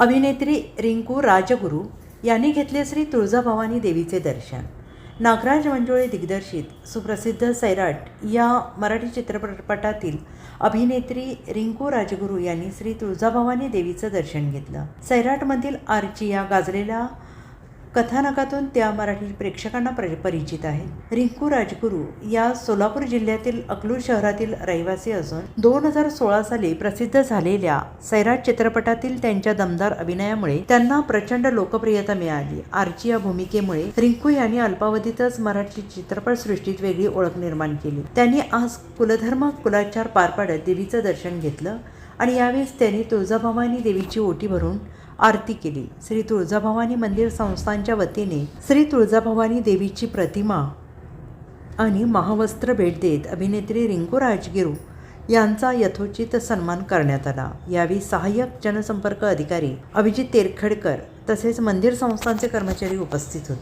अभिनेत्री रिंकू राजगुरू यांनी घेतले श्री तुळजाभवानी देवीचे दर्शन. नागराज मंजुळे दिग्दर्शित सुप्रसिद्ध सैराट या मराठी चित्रपटातील अभिनेत्री रिंकू राजगुरू यांनी श्री तुळजाभवानी देवीचं दर्शन घेतलं. सैराटमधील आर्ची या गाजलेल्या कथानकातून त्या मराठी प्रेक्षकांना परिचित आहेत. रिंकू राजगुरू या सोलापूर जिल्ह्यातील अकलूर शहरातील रहिवासी असून दोन हजार सोळा साली प्रसिद्ध झालेल्या सैराट चित्रपटातील त्यांच्या दमदार अभिनयामुळे त्यांना प्रचंड लोकप्रियता मिळाली. आर्ची या भूमिकेमुळे रिंकू यांनी अल्पावधीतच मराठी चित्रपटसृष्टीत वेगळी ओळख निर्माण केली. त्यांनी आज कुलधर्म कुलाचार पार पाडत देवीचं दर्शन घेतलं आणि यावेळेस त्यांनी तुळजाभवानी देवीची ओटी भरून आरती केली. श्री तुळजाभवानी मंदिर संस्थांच्या वतीने श्री तुळजाभवानी देवीची प्रतिमा आणि महावस्त्र भेट देत अभिनेत्री रिंकू राजगिरू यांचा यथोचित सन्मान करण्यात आला. यावेळी सहाय्यक जनसंपर्क अधिकारी अभिजित तेरखडकर तसेच मंदिर संस्थांचे कर्मचारी उपस्थित होते.